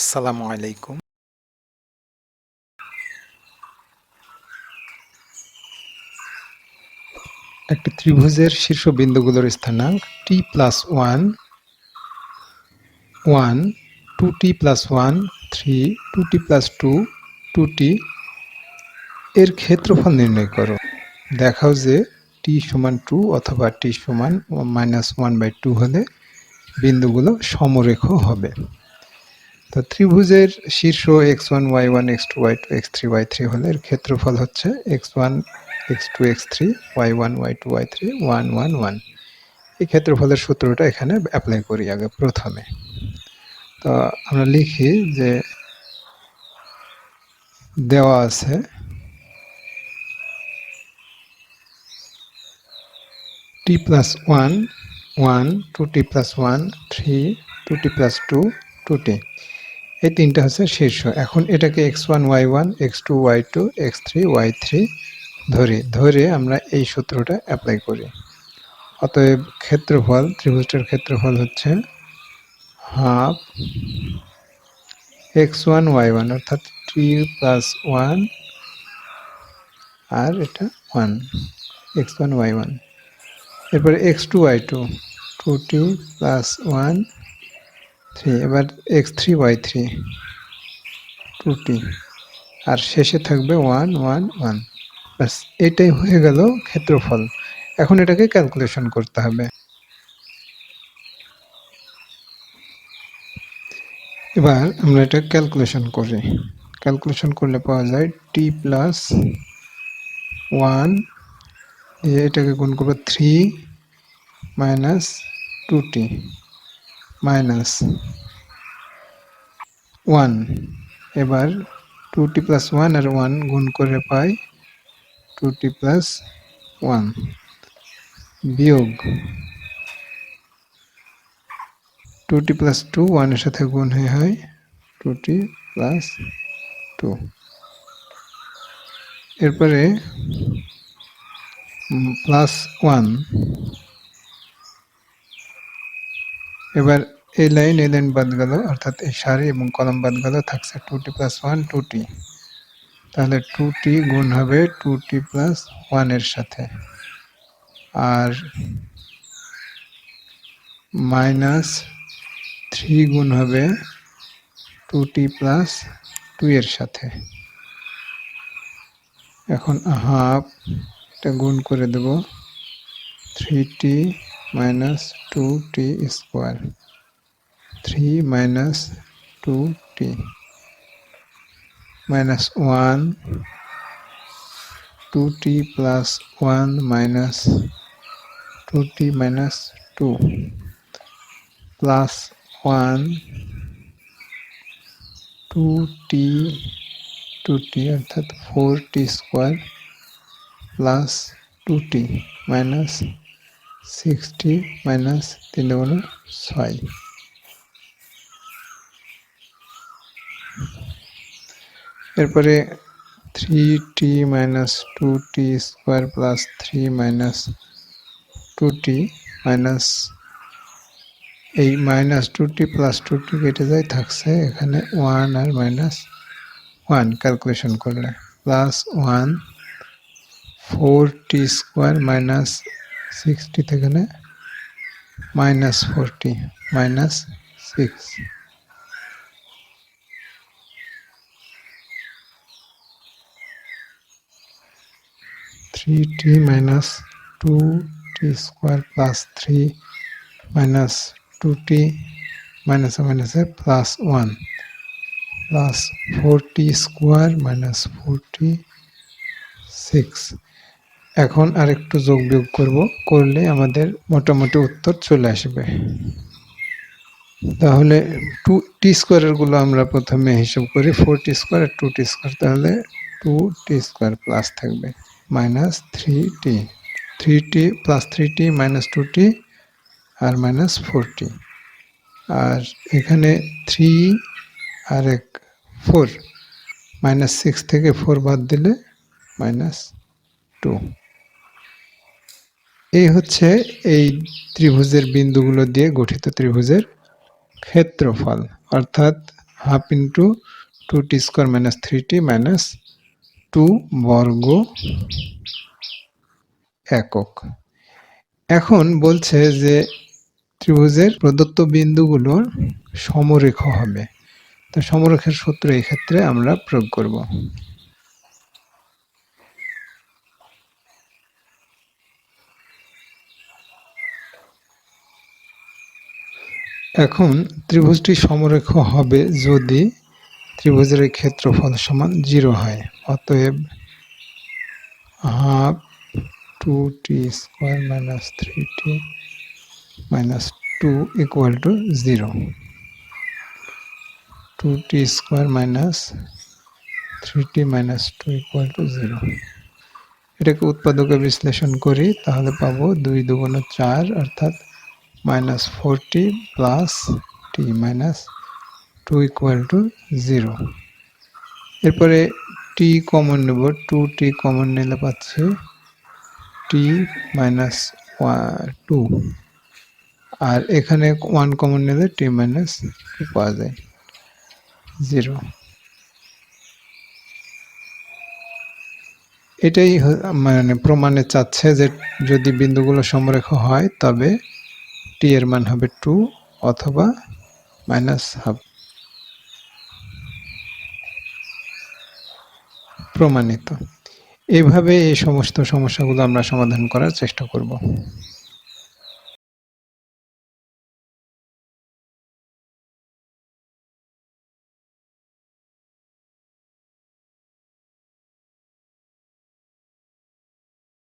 আসসালামু আলাইকুম। একটি ত্রিভুজের শীর্ষ বিন্দুগুলোর স্থানাঙ্ক t plus one one two t plus one three two t plus two two t এর ক্ষেত্রফল নির্ণয় করো। দেখাও যে টি সমান টু অথবা টি সমান মাইনাস ওয়ান বাই টু হলে বিন্দুগুলো সমরেখ হবে। তো ত্রিভুজের শীর্ষ x one y one x two y two x three y three হলে এর ক্ষেত্রফল হচ্ছে x one x two x three y one y two y three one one one এই ক্ষেত্রফলের সূত্রটা এখানে অ্যাপ্লাই করি আগে প্রথমে। তো আমরা লিখি যে দেওয়া আছে t plus one one two t plus one three two t plus two two t এই তিনটা হচ্ছে শীর্ষ। এখন এটাকে x one y one x two y two x three y three ধরি। ধরে আমরা এই সূত্রটা অ্যাপ্লাই করি। অতএব ক্ষেত্রফল, ত্রিভুজটার ক্ষেত্রফল হচ্ছে half x one y one অর্থাৎ থ্রি প্লাস ওয়ান আর এটা one x one y one এরপরে x two y two two t plus one three, এবার x three, y three, two t. আর শেষে থাকবে ওয়ান ওয়ান ওয়ান। ব্যাস, এটাই হয়ে গেল ক্ষেত্রফল। এখন এটাকে ক্যালকুলেশন করতে হবে। এবার আমরা এটা ক্যালকুলেশন করি। ক্যালকুলেশন করলে পাওয়া যায় টি প্লাস ওয়ান এটাকে গুণ করব three minus two t minus one এবার টু টি প্লাস ওয়ান আর ওয়ান গুণ করে পাই টু টি প্লাস ওয়ান বিয়োগ টু টি প্লাস টু ওয়ানের সাথে গুণ হয়ে হয় টু টি প্লাস টু এরপরে প্লাস ওয়ান এবার এই লাইন এই লাইন বাদ গেল, অর্থাৎ এই সারি এবং কলম বাদ গেল, থাকছে two t plus one two t তাহলে টু টি গুণ হবে টু টি প্লাস ওয়ানের সাথে। আর মাইনাস থ্রি গুণ হবে টু টি প্লাস টু এর সাথে। এখন হাফ এটা গুণ করে দেব। Three t minus two t square three minus two t minus one two t plus one minus two t minus two plus one two t two t অর্থাৎ four t square plus two t minus six t minus তিন দুগুণ ছয় এরপরে three t minus two t square plus three minus two t minus এই minus two t plus two t কেটে যায় থাকছে এখানে ওয়ান আর মাইনাস ওয়ান ক্যালকুলেশন করলে plus one four t square minus six t থেকে minus four t minus six three t minus two t square plus three minus two t মাইনাসে মাইনাসে plus one plus four t square minus four t six এখন আরেকটু যোগ বিয়োগ করব, করলে আমাদের মোটামুটি উত্তর চলে আসবে। তাহলে টু টি স্কোয়ারেরগুলো আমরা প্রথমে হিসাব করি ফোর টি স্কোয়ার আর টু টি স্কোয়ার তাহলে টু টি স্কোয়ার প্লাস থাকবে minus three t three t plus three t minus two t আর মাইনাস ফোর টি আর এখানে থ্রি আর এক ফোর মাইনাস সিক্স থেকে ফোর বাদ দিলে মাইনাস টু এই হচ্ছে এই ত্রিভুজের বিন্দুগুলো দিয়ে গঠিত ত্রিভুজের ক্ষেত্রফল, অর্থাৎ half into two t square minus three t minus two বর্গ একক। এখন বলছে যে ত্রিভুজের প্রদত্ত বিন্দুগুলোর সমরেখ হবে। তো সমরেখের সূত্র এই ক্ষেত্রে আমরা প্রয়োগ করব। এখন ত্রিভুজটি সমরেখ হবে যদি ত্রিভুজের ক্ষেত্রফল সমান জিরো হয়। অতএব half two t square minus three t minus two equal to zero two t square minus three t minus two equal to zero এটাকে উৎপাদকে বিশ্লেষণ করি, তাহলে পাবো দুই দুগুণ চার, অর্থাৎ minus four t plus t minus two equal to zero এরপরে টি কমন নেব টু টি কমন নিলে পাচ্ছি টি মাইনাস টু আর এখানে ওয়ান কমন নিলে টি মাইনাস টু পাওয়া যায় জিরো এটাই মানে প্রমাণে চাচ্ছে যে যদি বিন্দুগুলো সমরেখ হয়, তবে টি এর মান হবে টু অথবা মাইনাস হাফ প্রমাণিত। এইভাবে এই সমস্ত সমস্যাগুলো আমরা সমাধান করার চেষ্টা করব।